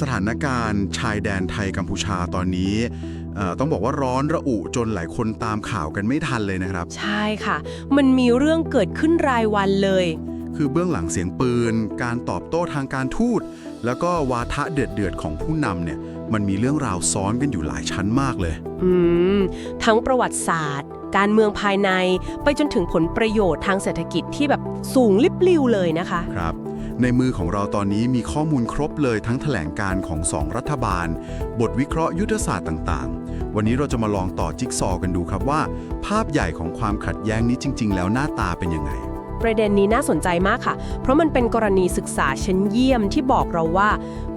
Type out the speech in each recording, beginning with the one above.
สถานการณ์ชายแดนไทยกัมพูชาตอนนี้เอ่อต้องบอกว่าร้อนระอุจนหลายคนตามข่าวกันไม่ทันเลยนะครับ ใช่ค่ะ มันมีเรื่องเกิดขึ้นรายวันเลย คือเบื้องหลังเสียงปืน การตอบโต้ทางการทูต แล้วก็วาทะเดือดเดือดๆของผู้นำเนี่ย มันมีเรื่องราวซ้อนกันอยู่หลายชั้นมากเลย อืม ทั้งประวัติศาสตร์ การเมืองภายใน ไปจนถึงผลประโยชน์ทางเศรษฐกิจที่แบบสูงลิบลิวเลยนะคะ ครับ ในมือของเราตอนนี้มีข้อมูลครบเลยทั้งแถลงการของสองรัฐบาล บทวิเคราะห์ยุทธศาสตร์ต่างๆ วันนี้เราจะมาลองต่อจิ๊กซอกันดูครับว่า ภาพใหญ่ของความขัดแย้งนี้จริง ๆ แล้วหน้าตาเป็นยังไง ประเด็นนี้น่าสนใจมากค่ะ เพราะมันเป็นกรณีศึกษาชั้นเยี่ยมที่บอกเราว่า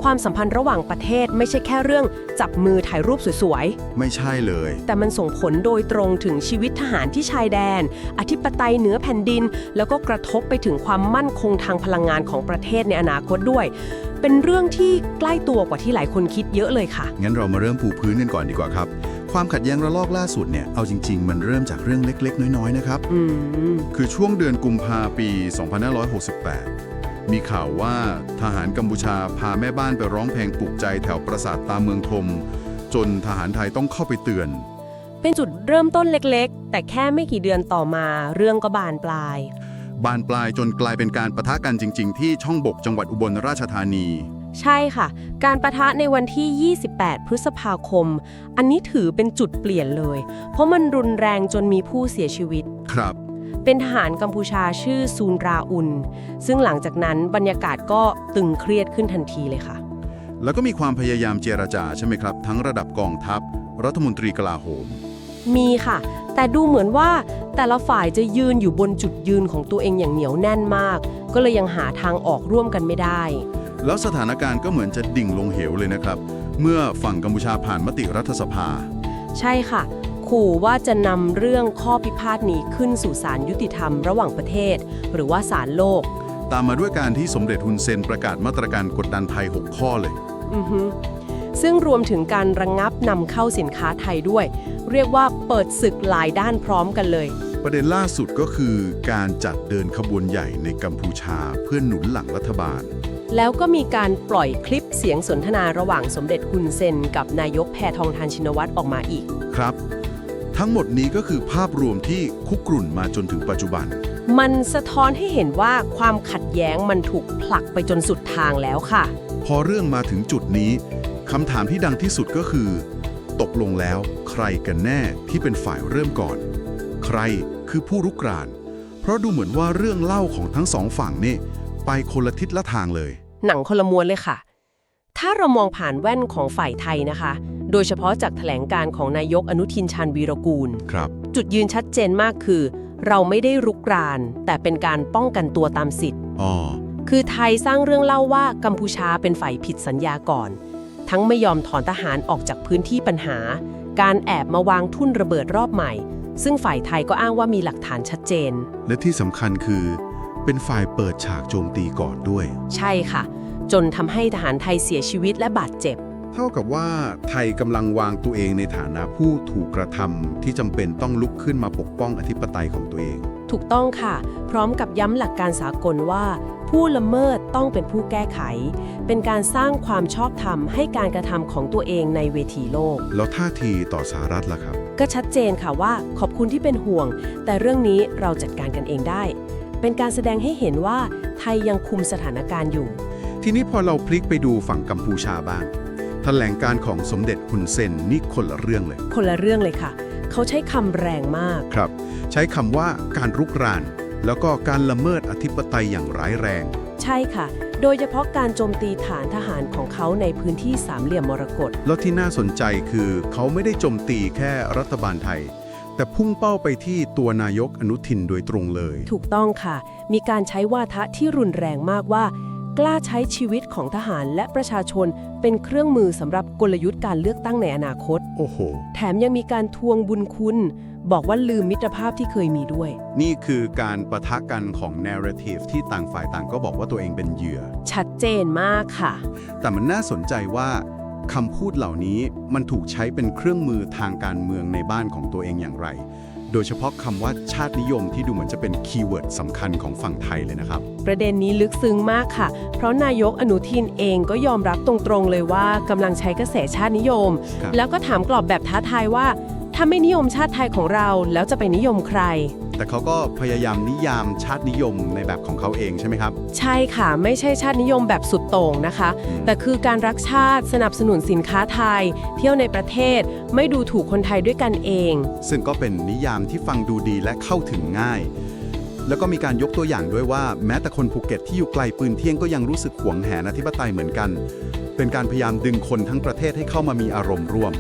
ความสัมพันธ์ระหว่างประเทศไม่ใช่แค่เรื่องจับมือถ่ายรูปสวยไม่ใช่เลย ๆ แต่มันส่งผลโดยตรงถึงชีวิตทหารที่ชายแดน อธิปไตยเหนือแผ่นดิน แล้วก็กระทบไปถึงความมั่นคงทางพลังงานของประเทศในอนาคตด้วย เป็นเรื่องที่ใกล้ตัวกว่าที่หลายคนคิดเยอะเลยค่ะ งั้นเรามาเริ่มปูพื้นกันก่อนดีกว่าครับ ความขัดแย้งระลอกล่าสุดเนี่ย เอาจริง ๆ มันเริ่มจากเรื่องเล็ก ๆ น้อย ๆ นะครับ อืม คือช่วงเดือนกุมภาปี 2568 มีข่าวว่าทหารกัมพูชาพาแม่บ้านไปร้องเพลงปลุกใจแถวปราสาทตาเมืองทม จนทหารไทยต้องเข้าไปเตือน เป็นจุดเริ่มต้นเล็กๆ แต่แค่ไม่กี่เดือนต่อมาเรื่องก็บานปลาย บานปลายจนกลายเป็นการประทะกันจริง ๆ ที่ช่องบกจังหวัดอุบลราชธานี ใช่ค่ะ การประทะในวันที่ 28 พฤษภาคม อันนี้ถือเป็นจุดเปลี่ยนเลย เพราะมันรุนแรงจนมีผู้เสียชีวิต ครับ เป็นทหารกัมพูชาชื่อซูนราอุน ซึ่งหลังจากนั้นบรรยากาศก็ตึงเครียดขึ้นทันทีเลยค่ะ แล้วก็มีความพยายามเจรจาใช่ไหมครับ ทั้งระดับกองทัพ รัฐมนตรีกลาโหม มีค่ะ แต่ดูเหมือนว่าแต่ละฝ่ายจะยืนอยู่บนจุดยืนของตัวเองอย่างเหนียวแน่นมาก ก็เลยยังหาทางออกร่วมกันไม่ได้ แล้วสถานการณ์ก็เหมือนจะดิ่งลงเหวเลยนะครับ เมื่อฝั่งกัมพูชาผ่านมติรัฐสภา ใช่ค่ะ ขู่ว่าจะนำเรื่องข้อพิพาทนี้ขึ้นสู่ศาลยุติธรรมระหว่างประเทศ หรือว่าศาลโลก ตามมาด้วยการที่สมเด็จฮุนเซนประกาศมาตรการกดดันไทย 6 ข้อเลย อือฮึซึ่งรวมถึงการระงงับนำเข้าสินค้าไทยด้วย เรียกว่าเปิดศึกหลายด้านพร้อมกันเลย ประเด็นล่าสุดก็คือการจัดเดินขบวนใหญ่ในกัมพูชาเพื่อหนุนหลังรัฐบาล แล้วก็มีการปล่อยคลิปเสียงสนทนาระหว่างสมเด็จฮุนเซน กับนายกแพทองทานชินวัตรออกมาอีก ครับ ทั้งหมดนี้ก็คือภาพรวมที่คุกรุ่นมาจนถึงปัจจุบัน มันสะท้อนให้เห็นว่าความขัดแย้งมันถูกผลักไปจนสุดทางแล้วค่ะ พอเรื่องมาถึงจุดนี้คำถามที่ดังที่สุดก็คือ ตกลงแล้วใครกันแน่ที่เป็นฝ่ายเริ่มก่อน ใคร คือผู้รุกราน เพราะดูเหมือนว่าเรื่องเล่าของทั้งสองฝั่งนี่ไปคนละทิศละทางเลย หนังคนละม้วนเลยค่ะ ถ้าเรามองผ่านแว่นของฝ่ายไทยนะคะ โดยเฉพาะจากแถลงการของนายกอนุทินชาญวีรกูล ครับ จุดยืนชัดเจนมากคือ เราไม่ได้รุกราน แต่เป็นการป้องกันตัวตามสิทธิ์ อ๋อ คือไทยสร้างเรื่องเล่าว่ากัมพูชาเป็นฝ่ายผิดสัญญาก่อน ทั้งไม่ยอมถอนทหารออกจากพื้นที่ปัญหา การแอบมาวางทุ่นระเบิดรอบใหม่ ซึ่งฝ่ายไทยก็อ้างว่ามีหลักฐานชัดเจน และที่สำคัญคือ เป็นฝ่ายเปิดฉากโจมตีก่อนด้วย ใช่ค่ะ จนทำให้ทหารไทยเสียชีวิตและบาดเจ็บ เท่ากับว่าไทยกำลังวางตัวเองในฐานะผู้ถูกกระทำที่จำเป็นต้องลุกขึ้นมาปกป้องอธิปไตยของตัวเอง ถูกต้องค่ะ พร้อมกับย้ำหลักการสากลว่า ผู้ละเมิดต้องเป็นผู้แก้ไข เป็นการสร้างความชอบธรรมให้การกระทำของตัวเองในเวทีโลก แล้วท่าทีต่อสหรัฐล่ะครับ ก็ชัดเจนค่ะว่าขอบคุณที่เป็นห่วง แต่เรื่องนี้เราจัดการกันเองได้ เป็นการแสดงให้เห็นว่าไทยยังคุมสถานการณ์อยู่ ทีนี้พอเราพลิกไปดูฝั่งกัมพูชาบ้างแถลงการของสมเด็จฮุนเซนนี่คนละเรื่องเลย คนละเรื่องเลยค่ะ เขาใช้คำแรงมากครับ ใช้คำว่าการรุกราน แล้วก็การละเมิดอธิปไตยอย่างร้ายแรง ใช่ค่ะ โดยเฉพาะการโจมตีฐานทหารของเขาในพื้นที่สามเหลี่ยมมรกต แล้วที่น่าสนใจคือเขาไม่ได้โจมตีแค่รัฐบาลไทย แต่พุ่งเป้าไปที่ตัวนายกอนุทินโดยตรงเลย ถูกต้องค่ะ มีการใช้วาทะที่รุนแรงมากว่า กล้าใช้ชีวิตของทหารและประชาชน เป็นเครื่องมือสำหรับกลยุทธ์การเลือกตั้งในอนาคต โอ้โห แถมยังมีการทวงบุญคุณ บอกว่าลืมมิตรภาพที่เคยมีด้วย นี่คือการประทะกันของ narrative ที่ต่างฝ่ายต่างก็บอกว่าตัวเองเป็นเหยื่อ ชัดเจนมากค่ะ แต่มันน่าสนใจว่าคำพูดเหล่านี้มันถูกใช้เป็นเครื่องมือทางการเมืองในบ้านของตัวเองอย่างไรโโดยเฉพาะคำว่าชาตินิยมที่ดูเหมือนจะเป็นคีย์เวิร์ดสำคัญของฝั่งไทยเลยนะครับ ประเด็นนี้ลึกซึ้งมากค่ะ เพราะนายกอนุทินเองก็ยอมรับตรงๆเลยว่ากำลังใช้กระแสชาตินิยม ครับ แล้วก็ถามกรอบแบบท้าทายว่า ถ้าไม่นิยมชาติไทยของเราแล้วจะไปนิยมใคร แต่เขาก็พยายามนิยามชาตินิยมในแบบของเขาเองใช่ไหมครับ ใช่ค่ะ ไม่ใช่ชาตินิยมแบบสุดโต่งนะคะอืมแต่คือการรักชาติสนับสนุนสินค้าไทย เที่ยวในประเทศ ไม่ดูถูกคนไทยด้วยกันเอง ซึ่งก็เป็นนิยามที่ฟังดูดีและเข้าถึงง่าย แล้วก็มีการยกตัวอย่างด้วยว่า แม้แต่คนภูเก็ตที่อยู่ไกลปืนเที่ยงก็ยังรู้สึกหวงแหนอธิปไตยเหมือนกัน เป็นการพยายามดึงคนทั้งประเทศให้เข้ามามีอารมณ์ร่วม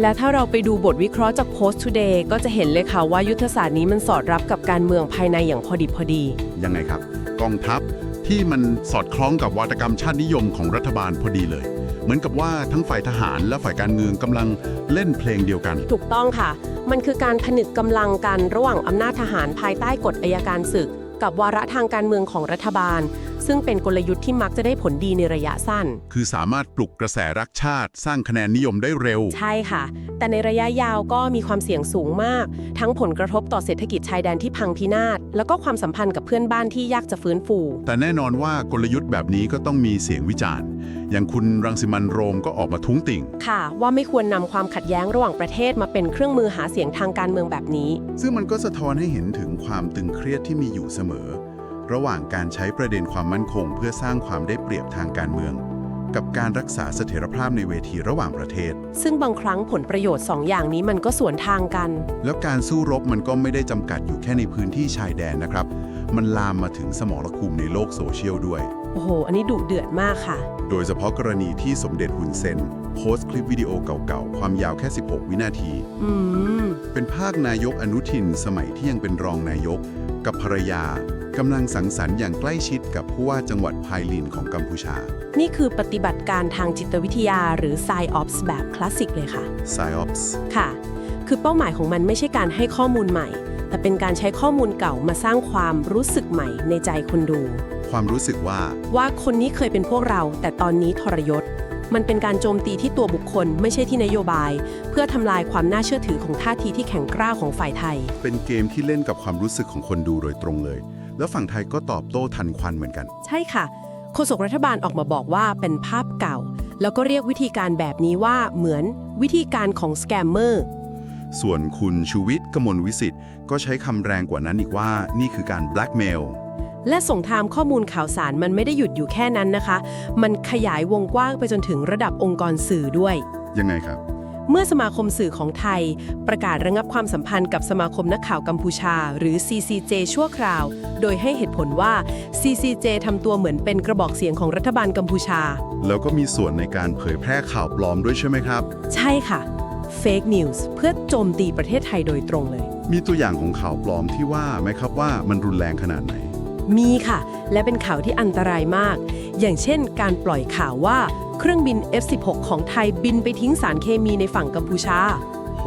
และถ้าเราไปดูบทวิเคราะห์จาก Post Today ก็จะเห็นเลยค่ะว่ายุทธศาสตร์นี้มันสอดรับกับการเมืองภายในอย่างพอดิบพอดี ยังไงครับ กองทัพที่มันสอดคล้องกับวาทกรรมชาตินิยมของรัฐบาลพอดีเลย เหมือนกับว่าทั้งฝ่ายทหารและฝ่ายการเมืองกำลังเล่นเพลงเดียวกัน ถูกต้องค่ะ มันคือการผนึกกำลังกันระหว่างอำนาจทหารภายใต้กฎอายการศึก กับวาระทางการเมืองของรัฐบาล ซึ่งเป็นกลยุทธ์ที่มักจะได้ผลดีในระยะสั้น คือสามารถปลุกกระแสรักชาติ สร้างคะแนนนิยมได้เร็ว ใช่ค่ะ แต่ในระยะยาวก็มีความเสี่ยงสูงมาก ทั้งผลกระทบต่อเศรษฐกิจชายแดนที่พังพินาศ แล้วก็ความสัมพันธ์กับเพื่อนบ้านที่ยากจะฟื้นฟู แต่แน่นอนว่ากลยุทธ์แบบนี้ก็ต้องมีเสียงวิจารณ์ อย่างคุณรังสิมันต์โรมก็ออกมาทุ้งติ่ง ค่ะ ว่าไม่ควรนำความขัดแย้งระหว่างประเทศมาเป็นเครื่องมือหาเสียงทางการเมืองแบบนี้ ซึ่งมันก็สะท้อนให้เห็นถึงความตึงเครียดที่มีอยู่เสมอ ระหว่างการใช้ประเด็นความมั่นคง เพื่อสร้างความได้เปรียบทางการเมือง กับการรักษาเสถียรภาพในเวทีระหว่างประเทศ ซึ่งบางครั้งผลประโยชน์สองอย่างนี้มันก็สวนทางกัน แล้วการสู้รบมันก็ไม่ได้จำกัดอยู่แค่ในพื้นที่ชายแดนนะครับ มันลามมาถึงสมรภูมิในโลกโซเชียลด้วย โอ้โห อันนี้ดุเดือดมากค่ะ โดยเฉพาะกรณีที่สมเด็จฮุนเซนโพสต์คลิปวิดีโอเก่าๆ ความยาวแค่ 16 วินาที อืม เป็นภาคนายกอนุทิน สมัยที่ยังเป็นรองนายก กับภรรยา กำลังสังสรรค์อย่างใกล้ชิดกับผู้ว่าจังหวัดไพลินของกัมพูชา นี่คือปฏิบัติการทางจิตวิทยาหรือ PsyOps แบบคลาสสิกเลยค่ะ PSYOPS ค่ะ คือเป้าหมายของมันไม่ใช่การให้ข้อมูลใหม่ แต่เป็นการใช้ข้อมูลเก่ามาสร้างความรู้สึกใหม่ในใจคนดู ความรู้สึกว่า ว่าคนนี้เคยเป็นพวกเรา แต่ตอนนี้ทรยศ มันเป็นการโจมตีที่ตัวบุคคลไม่ใช่ที่นโยบาย เพื่อทำลายความน่าเชื่อถือของท่าทีที่แข็งกร้าวของฝ่ายไทย เป็นเกมที่เล่นกับความรู้สึกของคนดูโดยตรงเลย แล้วฝั่งไทยก็ตอบโต้ทันควันเหมือนกัน ใช่ค่ะโฆษกรัฐบาลออกมาบอกว่าเป็นภาพเก่า แล้วก็เรียกวิธีการแบบนี้ว่าเหมือนวิธีการของสแกมเมอร์ส่วนคุณชูวิทย์กมลวิสิทธิ์ก็ใช้คำแรงกว่านั้นอีกว่านี่คือการ blackmail และสงครามข้อมูลข่าวสารมันไม่ได้หยุดอยู่แค่นั้นนะคะ มันขยายวงกว้างไปจนถึงระดับองค์กรสื่อด้วย ยังไงครับ เมื่อสมาคมสื่อของไทย ประกาศระงับความสัมพันธ์กับสมาคมนักข่าวกัมพูชา หรือ CCJ ชั่วคราว โดยให้เหตุผลว่า CCJ ทำตัวเหมือนเป็นกระบอกเสียงของรัฐบาลกัมพูชา แล้วก็มีส่วนในการเผยแพร่ข่าวปลอมด้วยใช่ไหมครับ ใช่ค่ะ Fake News เพื่อโจมตีประเทศไทยโดยตรงเลย มีตัวอย่างของข่าวปลอมที่ว่าไหมครับว่ามันรุนแรงขนาดไหน มีค่ะ และเป็นข่าวที่อันตรายมาก อย่างเช่น การปล่อยข่าวว่า เครื่องบิน F16 ของไทยบินไปทิ้งสารเคมีในฝั่งกัมพูชา โห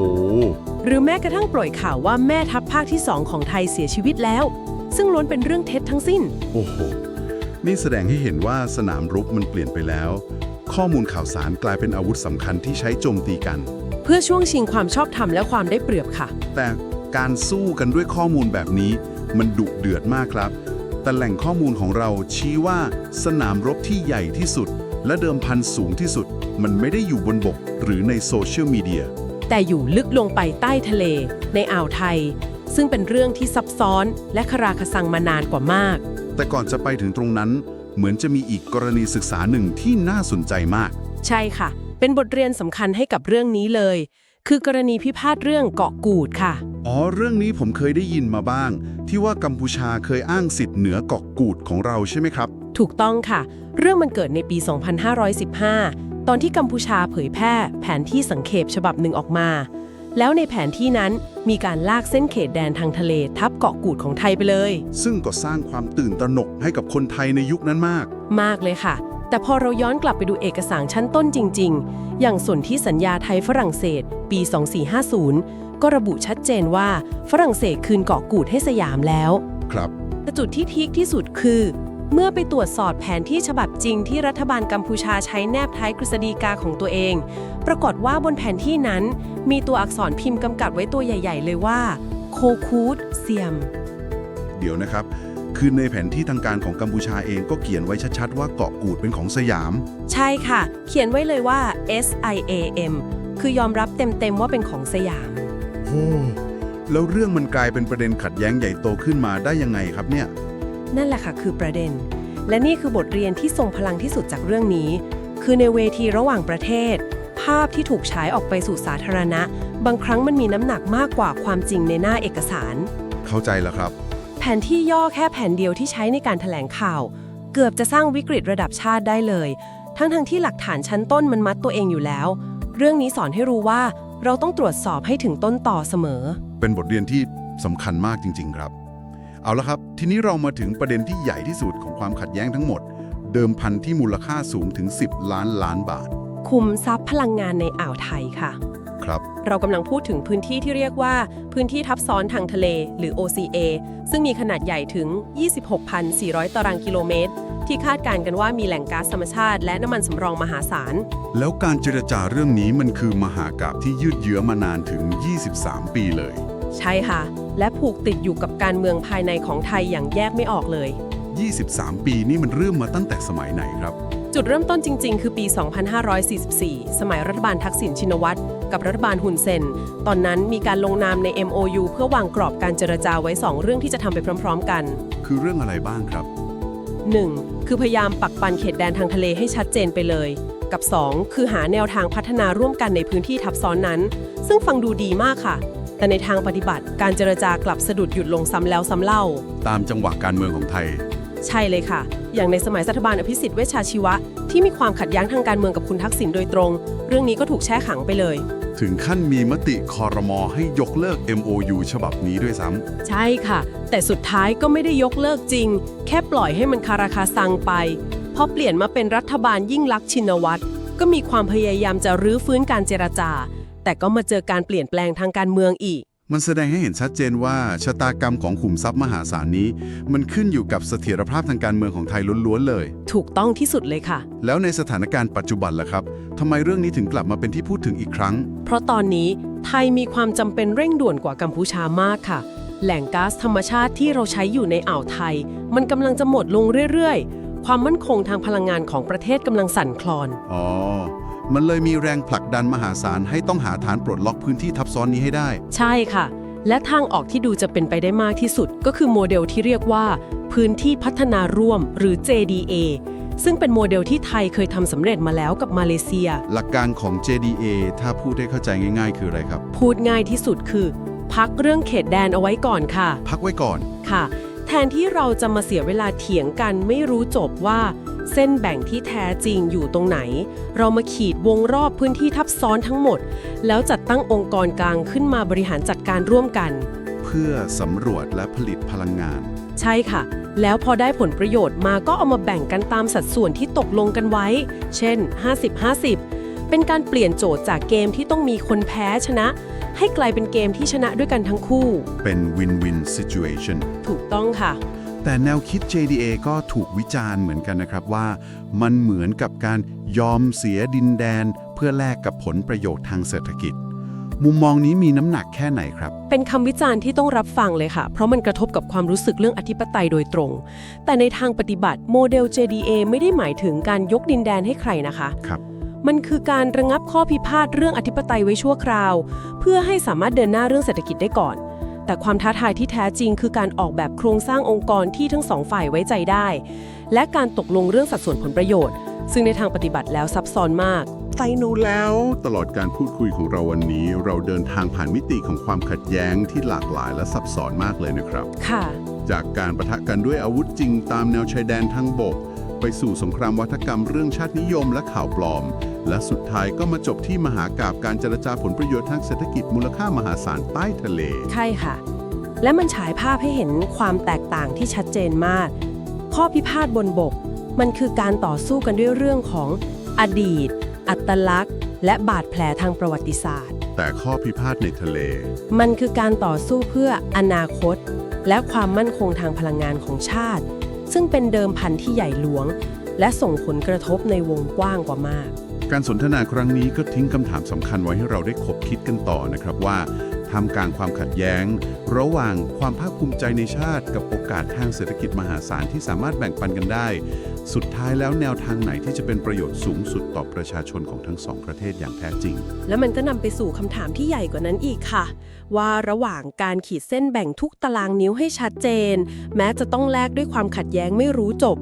หรือแม้กระทั่งปล่อยข่าวว่าแม่ทัพภาคที่ 2 ของไทยเสียชีวิตแล้ว ซึ่งล้วนเป็นเรื่องเท็จทั้งสิ้น โอ้โห นี่แสดงให้เห็นว่าสนามรบมันเปลี่ยนไปแล้ว ข้อมูลข่าวสารกลายเป็นอาวุธสำคัญที่ใช้โจมตีกัน เพื่อช่วงชิงความชอบธรรมและความได้เปรียบค่ะ แต่การสู้กันด้วยข้อมูลแบบนี้มันดุเดือดมากครับ แต่แหล่งข้อมูลของเราชี้ว่าสนามรบที่ใหญ่ที่สุด และเดิมพันสูงที่สุด มันไม่ได้อยู่บนบกหรือในโซเชียลมีเดีย แต่อยู่ลึกลงไปใต้ทะเล ในอ่าวไทย ซึ่งเป็นเรื่องที่ซับซ้อนและคราคสังมานานกว่ามาก แต่ก่อนจะไปถึงตรงนั้น เหมือนจะมีอีกกรณีศึกษาหนึ่งที่น่าสนใจมาก ใช่ค่ะ เป็นบทเรียนสำคัญให้กับเรื่องนี้เลย คือกรณีพิพาทเรื่องเกาะกูดค่ะ อ๋อ เรื่องนี้ผมเคยได้ยินมาบ้าง ที่ว่ากัมพูชาเคยอ้างสิทธิ์เหนือเกาะกูดของเราใช่ไหมครับ ถูกต้องค่ะ เรื่องมันเกิดในปี 2515 ตอนที่กัมพูชาเผยแพร่แผนที่สังเขปฉบับหนึ่งออกมา แล้วในแผนที่นั้นมีการลากเส้นเขตแดนทางทะเลทับเกาะกูดของไทยไปเลย ซึ่งก็สร้างความตื่นตระหนกให้กับคนไทยในยุคนั้นมาก มากเลยค่ะ แต่พอเราย้อนกลับไปดูเอกสารชั้นต้นจริง ๆ อย่างสนที่สัญญาไทยฝรั่งเศส ปี 2450 ก็ระบุชัดเจนว่าฝรั่งเศสคืนเกาะกูดให้สยามแล้ว ครับแต่จุดที่พีคที่สุดคือ เมื่อไปตรวจสอบแผนที่ฉบับจริงที่รัฐบาลกัมพูชาใช้แนบท้ายกฤษฎีกาของตัวเอง ปรากฏว่าบนแผนที่นั้น มีตัวอักษรพิมพ์กำกับไว้ตัวใหญ่ ๆ เลยว่า โคคูดเซียม เดี๋ยวนะครับ คือในแผนที่ทางการของกัมพูชาเองก็เขียนไว้ชัดๆว่าเกาะกูดเป็นของสยาม ใช่ค่ะ เขียนไว้เลยว่า SIAM คือยอมรับเต็มๆว่าเป็นของสยามโอ้แล้วเรื่องมันกลายเป็นประเด็นขัดแย้งใหญ่โตขึ้นมาได้ยังไงครับเนี่ย นั่นแหละค่ะคือประเด็น และนี่คือบทเรียนที่ทรงพลังที่สุดจากเรื่องนี้ คือในเวทีระหว่างประเทศ ภาพที่ถูกฉายออกไปสู่สาธารณะ บางครั้งมันมีน้ำหนักมากกว่าความจริงในหน้าเอกสาร เข้าใจแล้วครับ แผนที่ย่อแค่แผ่นเดียวที่ใช้ในการถแถลงข่าว เกือบจะสร้างวิกฤตระดับชาติได้เลย ทั้งๆทที่หลักฐานชั้นต้นมันมัดตัวเองอยู่แล้ว เรื่องนี้สอนให้รู้ว่า เราต้องตรวจสอบให้ถึงต้นต่อเสมอ เป็นบทเรียนที่สำคัญมากจริง ๆ ครับ เอาละครับ ทีนี้เรามาถึงประเด็นที่ใหญ่ที่สุดของความขัดแย้งทั้งหมด เดิมพันที่มูลค่าสูงถึง 10 ล้านล้านบาท คุมทรัพย์พลังงานในอ่าวไทยค่ะ ครับ เรากำลังพูดถึงพื้นที่ที่เรียกว่า พื้นที่ทับซ้อนทางทะเล หรือ OCA ซึ่งมีขนาดใหญ่ถึง 26,400 ตารางกิโลเมตร ที่คาดการณ์กันว่ามีแหล่งก๊าซธรรมชาติ และน้ำมันสำรองมหาศาล แล้วการเจรจาเรื่องนี้มันคือมหากาบที่ยืดเยื้อมานานถึง 23 ปีเลย ใช่ค่ะ และผูกติดอยู่กับการเมืองภายในของไทยอย่างแยกไม่ออกเลย 23 ปีนี่มันเริ่มมาตั้งแต่สมัยไหนครับ จุดเริ่มต้นจริง ๆ คือปี 2544 สมัยรัฐบาลทักษิณชินวัตร กับรัฐบาลฮุนเซน ตอนนั้นมีการลงนามใน MOU เพื่อวางกรอบการเจรจาไว้ 2 เรื่องที่จะทำไปพร้อม ๆ กัน คือเรื่องอะไรบ้างครับ 1. คือพยายามปักปันเขตแดนทางทะเลให้ชัดเจนไปเลย กับ 2. คือหาแนวทางพัฒนาร่วมกันในพื้นที่ทับซ้อนนั้น ซึ่งฟังดูดีมากค่ะ แต่ในทางปฏิบัติการเจรจากลับสะดุดหยุดลงซ้ำแล้วซ้ำเล่า ตามจังหวะการเมืองของไทย ใช่เลยค่ะ อย่างในสมัยรัฐบาลอภิสิทธิ์เวชชาชีวะ ที่มีความขัดแย้งทางการเมืองกับคุณทักษิณโดยตรง เรื่องนี้ก็ถูกแช่ขังไปเลย ถึงขั้นมีมติคอรมอให้ยกเลิก MOU ฉบับนี้ด้วยซ้ใช่ค่ะ แต่สุดท้ายก็ไม่ได้ยกเลิกจริง แค่ปล่อยให้มันคาราคาซังไปพอเปลี่ยนมาเป็นรัฐบาลยิ่งลักษณ์ชินวัตรก็มีความพยายามจะรื้อฟื้นการเจรจา แต่ก็มาเจอการเปลี่ยนแปลงทางการเมืองอีกำมันแสดงให้เห็นชัดเจนว่าชะตากรรมของขุมทรัพย์มหาศาลนี้ มันขึ้นอยู่กับเสถียรภาพทางการเมืองของไทยล้วนๆเลย ถูกต้องที่สุดเลยค่ะ แล้วในสถานการณ์ปัจจุบันล่ะครับทำไมเรื่องนี้ถึงกลับมาเป็นที่พูดถึงอีกครั้ง เพราะตอนนี้ไทยมีความจำเป็นเร่งด่วนกว่ากัมพูชามากค่ะ แหล่งก๊าซธรรมชาติที่เราใช้อยู่ในอ่าวไทย มันกำลังจะหมดลงเรื่อยๆ ความมั่นคงทางพลังงานของประเทศกำลังสั่นคลอน อ๋อ มันเลยมีแรงผลักดันมหาศาลให้ต้องหาฐานปลดล็อกพื้นที่ทับซ้อนนี้ให้ได้ ใช่ค่ะ และทางออกที่ดูจะเป็นไปได้มากที่สุด ก็คือโมเดลที่เรียกว่า พื้นที่พัฒนาร่วมหรือ JDA ซึ่งเป็นโมเดลที่ไทยเคยทำสำเร็จมาแล้วกับมาเลเซีย หลักการของ JDA ถ้าพูดให้เข้าใจง่าย ๆ คืออะไรครับ พูดง่ายที่สุดคือ พักเรื่องเขตแดนเอาไว้ก่อนค่ะ พักไว้ก่อนค่ะ แทนที่เราจะมาเสียเวลาเถียงกันไม่รู้จบว่า เส้นแบ่งที่แท้จริงอยู่ตรงไหน เรามาขีดวงรอบพื้นที่ทับซ้อนทั้งหมด แล้วจัดตั้งองค์กรกลางขึ้นมาบริหารจัดการร่วมกัน เพื่อสำรวจและผลิตพลังงาน ใช่ค่ะ แล้วพอได้ผลประโยชน์มาก็เอามาแบ่งกันตามสัดส่วนที่ตกลงกันไว้ เช่น 50-50 เป็นการเปลี่ยนโจทย์จากเกมที่ต้องมีคนแพ้ชนะ ให้กลายเป็นเกมที่ชนะด้วยกันทั้งคู่ เป็น win-win situation ถูกต้องค่ะ แต่แนวคิด JDA ก็ถูกวิจารณ์เหมือนกันนะครับว่า มันเหมือนกับการยอมเสียดินแดน เพื่อแลกกับผลประโยชน์ทางเศรษฐกิจ มุมมองนี้มีน้ำหนักแค่ไหนครับ เป็นคำวิจารณ์ที่ต้องรับฟังเลยค่ะ เพราะมันกระทบกับความรู้สึกเรื่องอธิปไตยโดยตรง แต่ในทางปฏิบัติโมเดล JDA ไม่ได้หมายถึงการยกดินแดนให้ใครนะคะครับมันคือการระงับข้อพิพาทเรื่องอธิปไตยไว้ชั่วคราว เพื่อให้สามารถเดินหน้าเรื่องเศรษฐกิจได้ก่อน แต่ความท้าทายที่แท้จริงคือการออกแบบโครงสร้างองค์กรที่ทั้งสองฝ่ายไว้ใจได้ และการตกลงเรื่องสัดส่วนผลประโยชน์ ซึ่งในทางปฏิบัติแล้วซับซ้อนมากไตนูแล้ว ตลอดการพูดคุยของเราวันนี้ เราเดินทางผ่านมิติของความขัดแย้งที่หลากหลายและซับซ้อนมากเลยนะครับ ค่ะ จากการประทะกันด้วยอาวุธจริงตามแนวชายแดนทางบก ไปสู่สงครามวัฒกรรมเรื่องชาตินิยมและข่าวปลอม และสุดท้ายก็มาจบที่มหากาบการเจรจาผลประโยชน์ทางเศรษฐกิจมูลค่ามหาศาลใต้ทะเล ใช่ค่ะ และมันฉายภาพให้เห็นความแตกต่างที่ชัดเจนมาก ข้อพิพาทบนบก มันคือการต่อสู้กันด้วยเรื่องของอดีต อัตลักษณ์ และบาดแผลทางประวัติศาสตร์ แต่ข้อพิพาทในทะเล มันคือการต่อสู้เพื่ออนาคต และความมั่นคงทางพลังงานของชาติ ซึ่งเป็นเดิมพันที่ใหญ่หลวง และส่งผลกระทบในวงกว้างกว่ามาก การสนทนาครั้งนี้ก็ทิ้งคำถามสำคัญไว้ให้เราได้คบคิดกันต่อนะครับว่า ทำกลางความขัดแย้ง ระหว่างความภาคภูมิใจในชาติ กับโอกาสทางเศรษฐกิจมหาศาลที่สามารถแบ่งปันกันได้ สุดท้ายแล้วแนวทางไหนที่จะเป็นประโยชน์สูงสุดต่อประชาชนของทั้งสองประเทศอย่างแท้จริง แล้วมันก็นำไปสู่คำถามที่ใหญ่กว่านั้นอีกค่ะ ว่าระหว่างการขีดเส้นแบ่งทุกตารางนิ้วให้ชัดเจน แม้จะต้องแลกด้วยความขัดแย้งไม่รู้จบ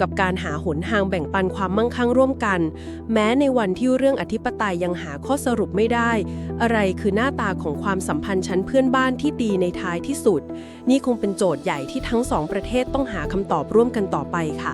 กับการหาหนทางแบ่งปันความมั่งคั่งร่วมกัน แม้ในวันที่เรื่องอธิปไตยยังหาข้อสรุปไม่ได้ อะไรคือหน้าตาของความสสัมพันธ์ชั้นเพื่อนบ้านที่ดีในท้ายที่สุด นี่คงเป็นโจทย์ใหญ่ที่ทั้งสองประเทศต้องหาคำตอบร่วมกันต่อไปค่ะ